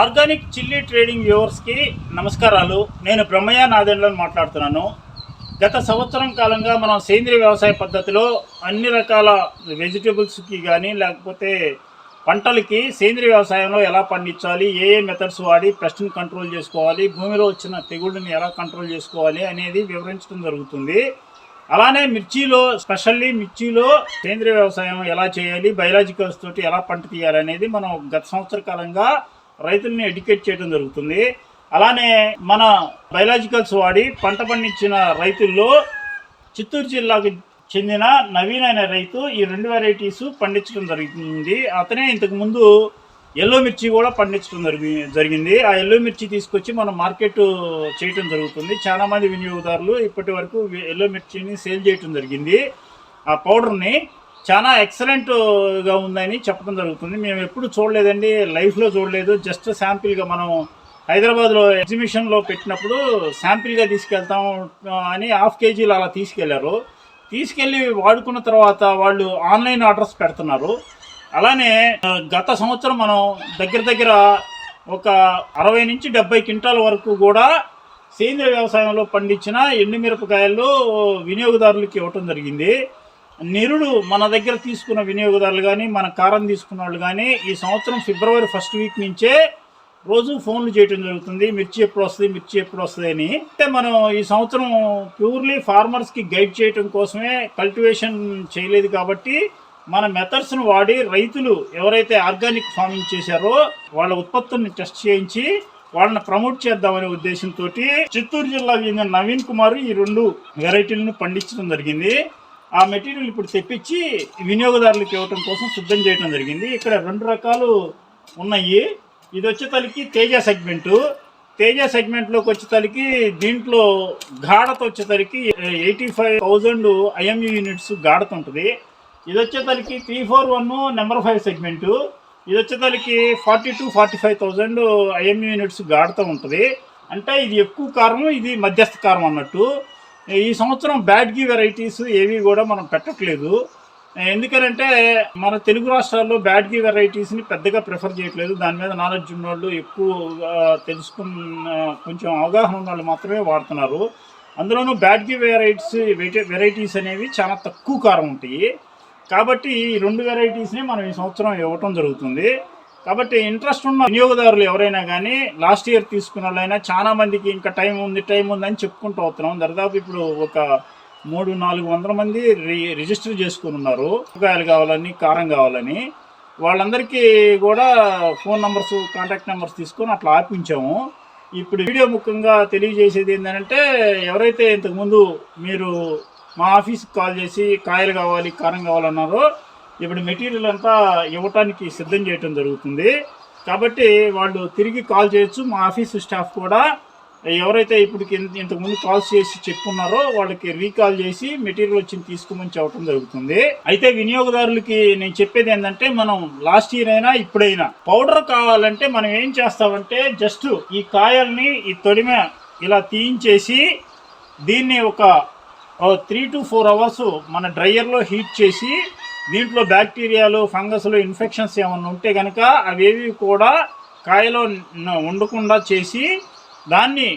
Organic chilli trading వ్యూవర్స్కి నమస్కారాలు. నేను బ్రహ్మయ్య నాదెండ్లను మాట్లాడుతున్నాను. గత సంవత్సరం కాలంగా మనం సేంద్రియ వ్యవసాయ పద్ధతిలో అన్ని రకాల వెజిటేబుల్స్కి కానీ లేకపోతే పంటలకి సేంద్రియ వ్యవసాయంలో ఎలా పండించాలి ఏ ఏ మెథడ్స్ వాడి పెస్ట్ని కంట్రోల్ చేసుకోవాలి భూమిలో వచ్చిన తెగుళ్ళని ఎలా కంట్రోల్ చేసుకోవాలి అనేది వివరించడం జరుగుతుంది. అలానే మిర్చిలో స్పెషల్లీ మిర్చిలో సేంద్రియ వ్యవసాయం ఎలా చేయాలి బయలాజికల్స్ తోటి ఎలా పంట తీయాలి అనేది మనం గత సంవత్సర కాలంగా రైతుల్ని ఎడ్యుకేట్ చేయడం జరుగుతుంది. అలానే మన బయలాజికల్స్ వాడి పంట పండించిన రైతుల్లో చిత్తూరు జిల్లాకు చెందిన నవీన్ అనే రైతు ఈ రెండు వెరైటీస్ పండించడం జరిగింది. అతనే ఇంతకుముందు ఎల్లో మిర్చి కూడా పండించడం జరిగి జరిగింది. ఆ ఎల్లో మిర్చి తీసుకొచ్చి మనం మార్కెట్ చేయటం జరుగుతుంది. చాలామంది వినియోగదారులు ఇప్పటి వరకు ఎల్లో మిర్చిని సేల్ చేయటం జరిగింది. ఆ పౌడర్ని చాలా ఎక్సలెంట్గా ఉందని చెప్పడం జరుగుతుంది. మేము ఎప్పుడు చూడలేదండి లైఫ్లో చూడలేదు. జస్ట్ శాంపిల్గా మనం హైదరాబాద్లో ఎగ్జిబిషన్లో పెట్టినప్పుడు శాంపిల్గా తీసుకెళ్తాం అని హాఫ్ కేజీలు అలా తీసుకెళ్ళారు. తీసుకెళ్ళి వాడుకున్న తర్వాత వాళ్ళు ఆన్లైన్ ఆర్డర్స్ పెడుతున్నారు. అలానే గత సంవత్సరం మనం దగ్గర దగ్గర ఒక అరవై నుంచి డెబ్బై క్వింటాల వరకు కూడా సేంద్రియ వ్యవసాయంలో పండించిన ఎండుమిరపకాయలు వినియోగదారులకి ఇవ్వటం జరిగింది. నిరుడు మన దగ్గర తీసుకున్న వినియోగదారులు కానీ మన కారం తీసుకున్న వాళ్ళు కానీ ఈ సంవత్సరం ఫిబ్రవరి ఫస్ట్ వీక్ నుంచే రోజు ఫోన్లు చేయటం జరుగుతుంది. మిర్చి ఎప్పుడు వస్తుంది మిర్చి ఎప్పుడు వస్తుంది అని. అంటే మనం ఈ సంవత్సరం ప్యూర్లీ ఫార్మర్స్కి గైడ్ చేయటం కోసమే కల్టివేషన్ చేయలేదు కాబట్టి మన మెథడ్స్ను వాడి రైతులు ఎవరైతే ఆర్గానిక్ ఫార్మింగ్ చేశారో వాళ్ళ ఉత్పత్తుల్ని టెస్ట్ చేయించి వాళ్ళని ప్రమోట్ చేద్దామనే ఉద్దేశంతో చిత్తూరు జిల్లా చెందిన నవీన్ కుమార్ ఈ రెండు వెరైటీలను పండించడం జరిగింది. ఆ మెటీరియల్ ఇప్పుడు తెప్పించి వినియోగదారులకు ఇవ్వటం కోసం సిద్ధం చేయడం జరిగింది. ఇక్కడ రెండు రకాలు ఉన్నాయి. ఇది వచ్చేతలకి తేజ సెగ్మెంటు. తేజ సెగ్మెంట్లోకి వచ్చేతలకి దీంట్లో గాఢత వచ్చేసరికి eighty five thousand IMU units గాఢత ఉంటుంది. ఇది వచ్చేతలకి three four one number five segment. ఇది వచ్చేతలకి forty two forty five thousand IMU units గాఢత ఉంటుంది. అంటే ఇది ఎక్కువ కారం ఇది మధ్యస్థ కారం అన్నట్టు. ఈ సంవత్సరం బ్యాడ్గి వెరైటీస్ ఏవి కూడా మనం పెట్టట్లేదు. ఎందుకనంటే మన తెలుగు రాష్ట్రాల్లో బ్యాడ్గి వెరైటీస్ని పెద్దగా ప్రిఫర్ చేయట్లేదు. దాని మీద నాలెడ్జ్ ఉన్నవాళ్ళు ఎక్కువ తెలుసుకున్న కొంచెం అవగాహన ఉన్న వాళ్ళు మాత్రమే వాడుతున్నారు. అందులోనూ బ్యాడ్గి వెరైటీస్ వెరైటీస్ అనేవి చాలా తక్కువ కారం ఉంటాయి. కాబట్టి ఈ రెండు వెరైటీస్ని మనం ఈ సంవత్సరం ఇవ్వటం జరుగుతుంది. కాబట్టి ఇంట్రెస్ట్ ఉన్న వినియోగదారులు ఎవరైనా కానీ లాస్ట్ ఇయర్ తీసుకున్న వాళ్ళైనా చాలా మందికి ఇంకా టైం ఉంది టైం ఉంది అని చెప్పుకుంటూ వస్తున్నాం. దాదాపు ఇప్పుడు ఒక మూడు నాలుగు వందల మంది రి రిజిస్టర్ చేసుకుని ఉన్నారు. కూరగాయలు కావాలని కారం కావాలని. వాళ్ళందరికీ కూడా ఫోన్ నెంబర్స్ కాంటాక్ట్ నెంబర్స్ తీసుకొని అట్లా ఆపించాము. ఇప్పుడు వీడియో ముఖ్యంగా తెలియజేసేది ఏంటంటే ఎవరైతే ఇంతకుముందు మీరు మా ఆఫీస్కి కాల్ చేసి కాయలు కావాలి కారం కావాలన్నారో ఇప్పుడు మెటీరియల్ అంతా ఇవ్వటానికి సిద్ధం చేయటం జరుగుతుంది. కాబట్టి వాళ్ళు తిరిగి కాల్ చేయొచ్చు. మా ఆఫీసు స్టాఫ్ కూడా ఎవరైతే ఇప్పుడు ఇంతకుముందు కాల్స్ చేసి చెప్పున్నారో వాళ్ళకి రీకాల్ చేసి మెటీరియల్ వచ్చి తీసుకోమని చెప్పడం జరుగుతుంది. అయితే వినియోగదారులకి నేను చెప్పేది ఏంటంటే మనం లాస్ట్ ఇయర్ అయినా ఇప్పుడైనా పౌడర్ కావాలంటే మనం ఏం చేస్తామంటే జస్ట్ ఈ కాయల్ని ఈ తొడిమ ఇలా తీయించేసి దీన్ని ఒక త్రీ టు ఫోర్ అవర్స్ మన డ్రైయర్లో హీట్ చేసి దీంట్లో బ్యాక్టీరియాలు ఫంగస్లు ఇన్ఫెక్షన్స్ ఏమైనా ఉంటే కనుక అవేవి కూడా కాయలో ఉండకుండా చేసి దాన్ని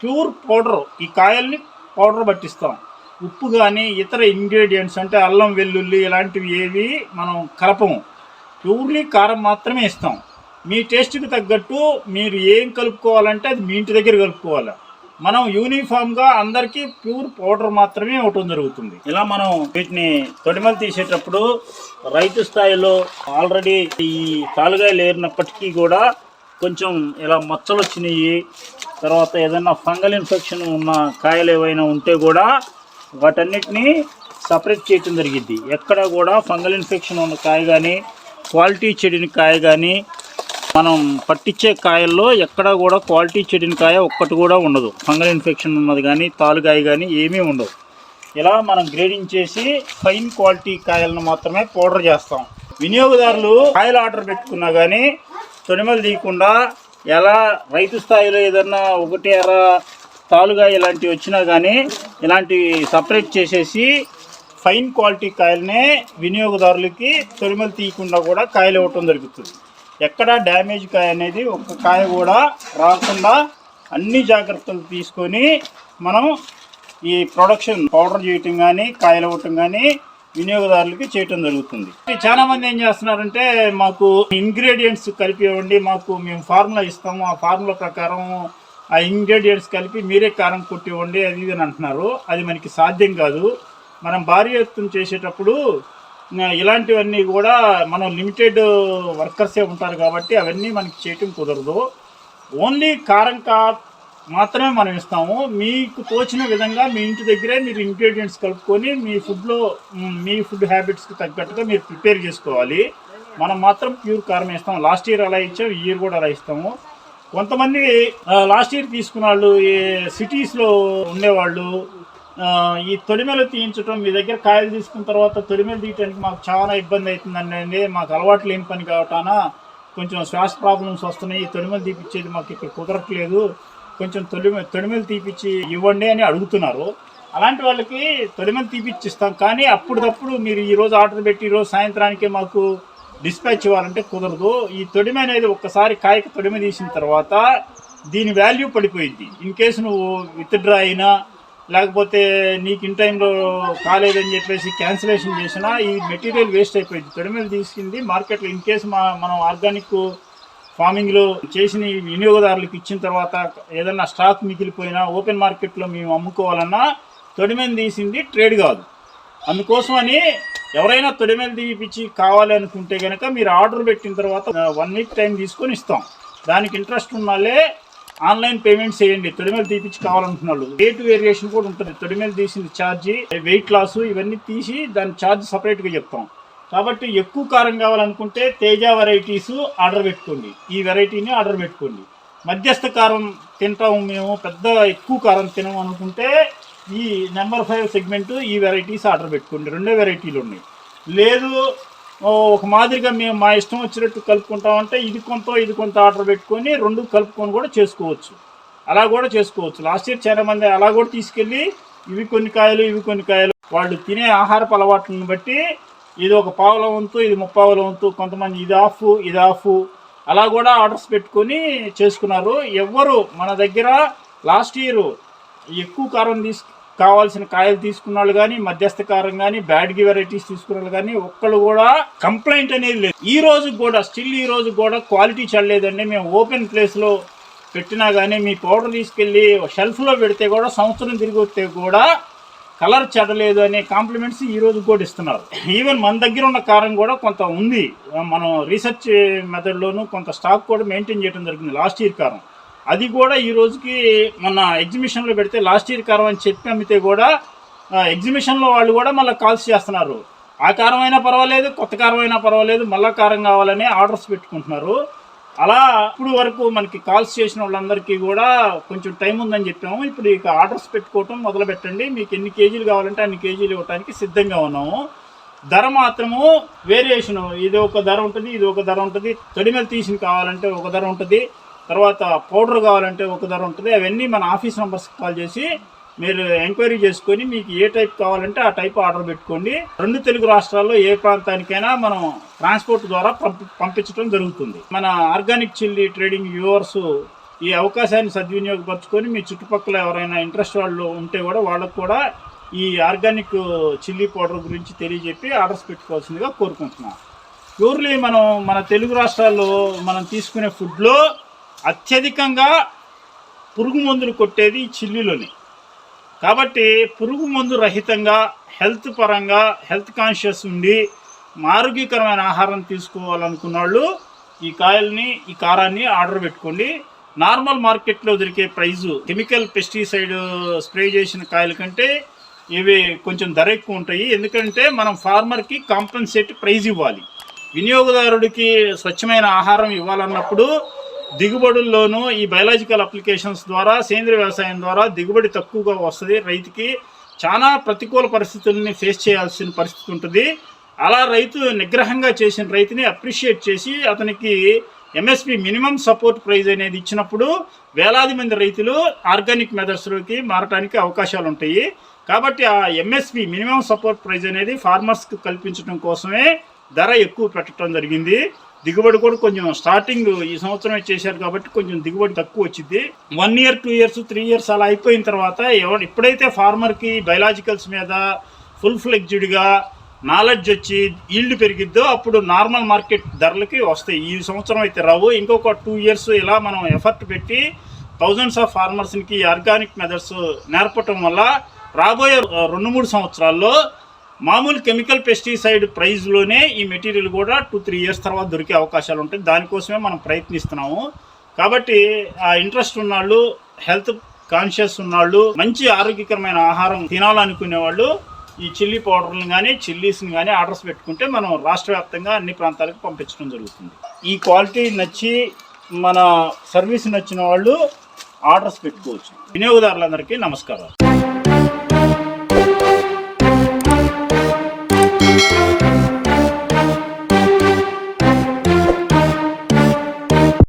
ప్యూర్ పౌడర్ ఈ కాయల్ని పౌడర్ పట్టిస్తాం. ఉప్పు కానీ ఇతర ఇంగ్రీడియంట్స్ అంటే అల్లం వెల్లుల్లి ఇలాంటివి ఏవి మనం కలపము. ప్యూర్లీ కారం మాత్రమే ఇస్తాం. మీ టేస్ట్కి తగ్గట్టు మీరు ఏం కలుపుకోవాలంటే అది మీ ఇంటి దగ్గర కలుపుకోవాలి. మనం యూనిఫామ్గా అందరికీ ప్యూర్ పౌడర్ మాత్రమే ఇవ్వటం జరుగుతుంది. ఇలా మనం వీటిని తొడిమలు తీసేటప్పుడు రైతు స్థాయిలో ఆల్రెడీ ఈ కాలుగాయలు ఏరినప్పటికీ కూడా కొంచెం ఇలా మచ్చలు వచ్చినాయి. తర్వాత ఏదైనా ఫంగల్ ఇన్ఫెక్షన్ ఉన్న కాయలు ఏవైనా ఉంటే కూడా వాటన్నిటిని సపరేట్ చేయటం జరిగింది. ఎక్కడ కూడా ఫంగల్ ఇన్ఫెక్షన్ ఉన్న కాయ కానీ క్వాలిటీ చెడిన కాయ కానీ మనం పట్టించే కాయల్లో ఎక్కడ కూడా క్వాలిటీ చెడిన కాయ ఒక్కటి కూడా ఉండదు. ఫంగల్ ఇన్ఫెక్షన్ ఉన్నది కానీ తాలుగాయ కానీ ఏమీ ఉండవు. ఇలా మనం గ్రేడింగ్ చేసి ఫైన్ క్వాలిటీ కాయలను మాత్రమే పౌడర్ చేస్తాం. వినియోగదారులు కాయలు ఆర్డర్ పెట్టుకున్నా కానీ తొనిమలు తీయకుండా ఎలా రైతు స్థాయిలో ఏదన్నా ఒకటి అర తాలుగా ఇలాంటివి వచ్చినా కానీ ఇలాంటివి సపరేట్ చేసేసి ఫైన్ క్వాలిటీ కాయలనే వినియోగదారులకి తొలిమలు తీయకుండా కూడా కాయలు ఇవ్వటం జరుగుతుంది. ఎక్కడ డ్యామేజ్ కాయ అనేది ఒక్క కాయ కూడా రాకుండా అన్ని జాగ్రత్తలు తీసుకొని మనం ఈ ప్రొడక్షన్ పౌడర్ చేయటం కానీ కాయలు ఇవ్వటం కానీ వినియోగదారులకి చేయటం జరుగుతుంది. చాలా మంది ఏం చేస్తున్నారంటే మాకు ఇంగ్రీడియంట్స్ కలిపి ఇవ్వండి మాకు మేము ఫార్ములా ఇస్తాము ఆ ఫార్ములా ప్రకారం ఆ ఇంగ్రీడియంట్స్ కలిపి మీరే కారం కొట్టివ్వండి అది ఇది అని అంటున్నారు. అది మనకి సాధ్యం కాదు. మనం భారీ ఎత్తున చేసేటప్పుడు ఇలాంటివన్నీ కూడా మనం లిమిటెడ్ వర్కర్సే ఉంటారు కాబట్టి అవన్నీ మనకి చేయటం కుదరదు. ఓన్లీ కారం కా మాత్రమే మనం ఇస్తాము. మీకు తోచిన విధంగా మీ ఇంటి దగ్గరే మీరు ఇంగ్రీడియంట్స్ కలుపుకొని మీ ఫుడ్లో మీ ఫుడ్ హ్యాబిట్స్కి తగ్గట్టుగా మీరు ప్రిపేర్ చేసుకోవాలి. మనం మాత్రం ప్యూర్ కారం ఇస్తాం లాస్ట్ ఇయర్ అలా ఇచ్చాం ఈ ఇయర్ కూడా అలా ఇస్తాము. కొంతమంది లాస్ట్ ఇయర్ తీసుకున్న వాళ్ళు సిటీస్లో ఉండేవాళ్ళు ఈ తొలిమెలు తీయించడం మీ దగ్గర కాయలు తీసుకున్న తర్వాత తొలిమెలు తీయటానికి మాకు చాలా ఇబ్బంది అవుతుందండి మాకు అలవాటు లేని పని కావటాన కొంచెం శ్వాస ప్రాబ్లమ్స్ వస్తున్నాయి. ఈ తొలిమెలు తీపిచ్చేది మాకు ఇక్కడ కుదరట్లేదు. కొంచెం తొలిమె తొలిమెలు తీపిచ్చి ఇవ్వండి అని అడుగుతున్నారు. అలాంటి వాళ్ళకి తొలిమెలు తీపిచ్చిస్తాం. కానీ అప్పుడప్పుడు మీరు ఈరోజు ఆర్డర్ పెట్టి ఈరోజు సాయంత్రానికే మాకు డిస్పాచ్ ఇవ్వాలంటే కుదరదు. ఈ తొడిమ అనేది ఒక్కసారి కాయకు తొడిమ తీసిన తర్వాత దీని వాల్యూ పడిపోయింది. ఇన్ కేసు నువ్వు విత్డ్రా అయినా లేకపోతే నీకు ఇన్ టైంలో కాలేదని చెప్పేసి క్యాన్సిలేషన్ చేసినా ఈ మెటీరియల్ వేస్ట్ అయిపోయింది. తొడిమలు తీసుకుంది మార్కెట్లో ఇన్ కేసు మా మనం ఆర్గానిక్ ఫార్మింగ్లో చేసిన వినియోగదారులకు ఇచ్చిన తర్వాత ఏదన్నా స్టాక్ మిగిలిపోయినా ఓపెన్ మార్కెట్లో మేము అమ్ముకోవాలన్నా తొడిమని తీసింది ట్రేడ్ కాదు. అందుకోసమని ఎవరైనా తొడిమేలు తీపిచ్చి కావాలి అనుకుంటే కనుక మీరు ఆర్డర్ పెట్టిన తర్వాత వన్ వీక్ టైం తీసుకొని ఇస్తాం. దానికి ఇంట్రెస్ట్ ఉన్నాలే ఆన్లైన్ పేమెంట్ చేయండి. తొడిమేలు తీపిచ్చి కావాలనుకున్నాడు రేట్ వేరియేషన్ కూడా ఉంటుంది. తొడిమేలు తీసిన ఛార్జీ వెయిట్ లాస్ ఇవన్నీ తీసి దాని ఛార్జ్ సపరేట్గా చెప్తాం. కాబట్టి ఎక్కువ కారం కావాలనుకుంటే తేజ వెరైటీస్ ఆర్డర్ పెట్టుకోండి. ఈ వెరైటీని ఆర్డర్ పెట్టుకోండి. మధ్యస్థ కారం తింటాము మేము. పెద్ద ఎక్కువ కారం తినము అనుకుంటే ఈ నెంబర్ ఫైవ్ సెగ్మెంట్ ఈ వెరైటీస్ ఆర్డర్ పెట్టుకోండి. రెండే వెరైటీలు ఉన్నాయి. లేదు ఒక మాదిరిగా మేము మా ఇష్టం వచ్చినట్టు కలుపుకుంటామంటే ఇది కొంత ఇది కొంత ఆర్డర్ పెట్టుకొని రెండు కలుపుకొని కూడా చేసుకోవచ్చు. అలా కూడా చేసుకోవచ్చు. లాస్ట్ ఇయర్ చాలా మంది అలా కూడా తీసుకెళ్ళి ఇవి కొన్ని కాయలు ఇవి కొన్ని కాయలు వాళ్ళు తినే ఆహారపు అలవాట్లను బట్టి ఇది ఒక పావుల వంతు ఇది ముప్పావుల వంతు కొంతమంది ఇది ఆఫ్ ఇది ఆఫ్ అలా కూడా ఆర్డర్స్ పెట్టుకొని చేసుకున్నారు. ఎవ్వరు మన దగ్గర లాస్ట్ ఇయర్ ఎక్కువ కారం తీసుకు కావాల్సిన కాయలు తీసుకున్న వాళ్ళు కానీ మధ్యస్థ కారం కానీ బ్యాడ్గి వెరైటీస్ తీసుకున్న వాళ్ళు కానీ ఒక్కళ్ళు కూడా కంప్లైంట్ అనేది లేదు. ఈ రోజు కూడా స్టిల్ ఈ రోజు కూడా క్వాలిటీ చల్లలేదండి. మేము ఓపెన్ ప్లేస్లో పెట్టినా కానీ మీ పౌడర్ తీసుకెళ్ళి షెల్ఫ్లో పెడితే కూడా సంవత్సరం తిరిగి వస్తే కూడా కలర్ చెడలేదు అనే కాంప్లిమెంట్స్ ఈ రోజు కూడా ఇస్తున్నారు. ఈవెన్ మన దగ్గర ఉన్న కారం కూడా కొంత ఉంది. మనం రీసెర్చ్ మెథడ్లోనూ కొంత స్టాక్ కూడా మెయింటైన్ చేయడం జరిగింది లాస్ట్ ఇయర్ కారం. అది కూడా ఈ రోజుకి మన ఎగ్జిబిషన్లో పెడితే లాస్ట్ ఇయర్ కారం అని చెప్పి అమ్మితే కూడా ఎగ్జిబిషన్లో వాళ్ళు కూడా మళ్ళీ కాల్స్ చేస్తున్నారు. ఆ కారం అయినా పర్వాలేదు కొత్త కారం అయినా పర్వాలేదు మళ్ళా కారం కావాలని ఆర్డర్స్ పెట్టుకుంటున్నారు. అలా ఇప్పుడు వరకు మనకి కాల్స్ చేసిన వాళ్ళందరికీ కూడా కొంచెం టైం ఉందని చెప్పాము. ఇప్పుడు ఇక ఆర్డర్స్ పెట్టుకోవటం మొదలు పెట్టండి మీకు ఎన్ని కేజీలు కావాలంటే అన్ని కేజీలు ఇవ్వడానికి సిద్ధంగా ఉన్నాము. ధర మాత్రము వేరియేషన్ ఇది ఒక ధర ఉంటుంది ఇది ఒక ధర ఉంటుంది. తొడిమెలు తీసిన కావాలంటే ఒక ధర ఉంటుంది. తర్వాత పౌడర్ కావాలంటే ఒక ధర ఉంటుంది. అవన్నీ మన ఆఫీస్ నెంబర్స్కి కాల్ చేసి మీరు ఎంక్వైరీ చేసుకొని మీకు ఏ టైప్ కావాలంటే ఆ టైప్ ఆర్డర్ పెట్టుకోండి. రెండు తెలుగు రాష్ట్రాల్లో ఏ ప్రాంతానికైనా మనం ట్రాన్స్పోర్ట్ ద్వారా పంపించడం జరుగుతుంది. మన ఆర్గానిక్ చిల్లీ ట్రేడింగ్ వ్యూవర్స్ ఈ అవకాశాన్ని సద్వినియోగపరచుకొని మీ చుట్టుపక్కల ఎవరైనా ఇంట్రెస్ట్ వాళ్ళు ఉంటే కూడా వాళ్ళకు కూడా ఈ ఆర్గానిక్ చిల్లీ పౌడర్ గురించి తెలియజెప్పి ఆర్డర్స్ పెట్టుకోవాల్సిందిగా కోరుకుంటున్నాం ప్యూర్లీ మనం మన తెలుగు రాష్ట్రాల్లో మనం తీసుకునే ఫుడ్లో అత్యధికంగా పురుగు మందులు కొట్టేది ఈ చిల్లీలోనే. కాబట్టి పురుగు మందు రహితంగా హెల్త్ పరంగా హెల్త్ కాన్షియస్ ఉండి ఆరోగ్యకరమైన ఆహారం తీసుకోవాలనుకున్న వాళ్ళు ఈ కాయల్ని ఈ కారాన్ని ఆర్డర్ పెట్టుకోండి. నార్మల్ మార్కెట్లో దొరికే ప్రైజు కెమికల్ పెస్టిసైడ్ స్ప్రే చేసిన కాయల కంటే ఇవి కొంచెం ధర ఎక్కువ ఉంటాయి. ఎందుకంటే మనం ఫార్మర్కి కాంపన్సేట్ ప్రైజ్ ఇవ్వాలి. వినియోగదారుడికి స్వచ్ఛమైన ఆహారం ఇవ్వాలన్నప్పుడు దిగుబడుల్లోనూ ఈ బయలాజికల్ అప్లికేషన్స్ ద్వారా సేంద్రియ వ్యవసాయం ద్వారా దిగుబడి తక్కువగా వస్తుంది. రైతుకి చాలా ప్రతికూల పరిస్థితుల్ని ఫేస్ చేయాల్సిన పరిస్థితి ఉంటుంది. అలా రైతు నిగ్రహంగా చేసిన రైతుని అప్రిషియేట్ చేసి అతనికి ఎంఎస్పి మినిమం సపోర్ట్ ప్రైజ్ అనేది ఇచ్చినప్పుడు వేలాది మంది రైతులు ఆర్గానిక్ మెథడ్స్లోకి మారటానికి అవకాశాలు ఉంటాయి. కాబట్టి ఆ ఎంఎస్పి మినిమం సపోర్ట్ ప్రైజ్ అనేది ఫార్మర్స్కి కల్పించడం కోసమే ధర ఎక్కువ పెట్టడం జరిగింది. దిగుబడి కూడా కొంచెం స్టార్టింగ్ ఈ సంవత్సరం చేశారు కాబట్టి కొంచెం దిగుబడి తక్కువ వచ్చింది. One year two years three years అలా అయిపోయిన తర్వాత ఎవరు ఎప్పుడైతే ఫార్మర్కి బయలాజికల్స్ మీద ఫుల్ ఫ్లెగ్జ్డ్గా నాలెడ్జ్ వచ్చి ఈల్డ్ పెరిగిద్దో అప్పుడు నార్మల్ మార్కెట్ ధరలకి వస్తాయి. ఈ సంవత్సరం అయితే రావు. ఇంకొక టూ ఇయర్స్ ఇలా మనం ఎఫర్ట్ పెట్టి థౌజండ్స్ ఆఫ్ ఫార్మర్స్కి ఆర్గానిక్ మెథడ్స్ నేర్పటం వల్ల రాబోయే రెండు మూడు సంవత్సరాల్లో మామూలు కెమికల్ పెస్టిసైడ్ ప్రైస్లోనే ఈ మెటీరియల్ కూడా టూ త్రీ ఇయర్స్ తర్వాత దొరికే అవకాశాలు ఉంటాయి. దానికోసమే మనం ప్రయత్నిస్తున్నాము. కాబట్టి ఆ ఇంట్రెస్ట్ ఉన్నాళ్ళు హెల్త్ కాన్షియస్ ఉన్నాళ్ళు మంచి ఆరోగ్యకరమైన ఆహారం తినాలనుకునే వాళ్ళు ఈ చిల్లీ పౌడర్ని కానీ చిల్లీస్ని కానీ ఆర్డర్స్ పెట్టుకుంటే మనం రాష్ట్ర వ్యాప్తంగా అన్ని ప్రాంతాలకు పంపించడం జరుగుతుంది. ఈ క్వాలిటీ నచ్చి మన సర్వీస్ నచ్చిన వాళ్ళు ఆర్డర్స్ పెట్టుకోవచ్చు. వినియోగదారులందరికీ నమస్కారాలు. Thank you.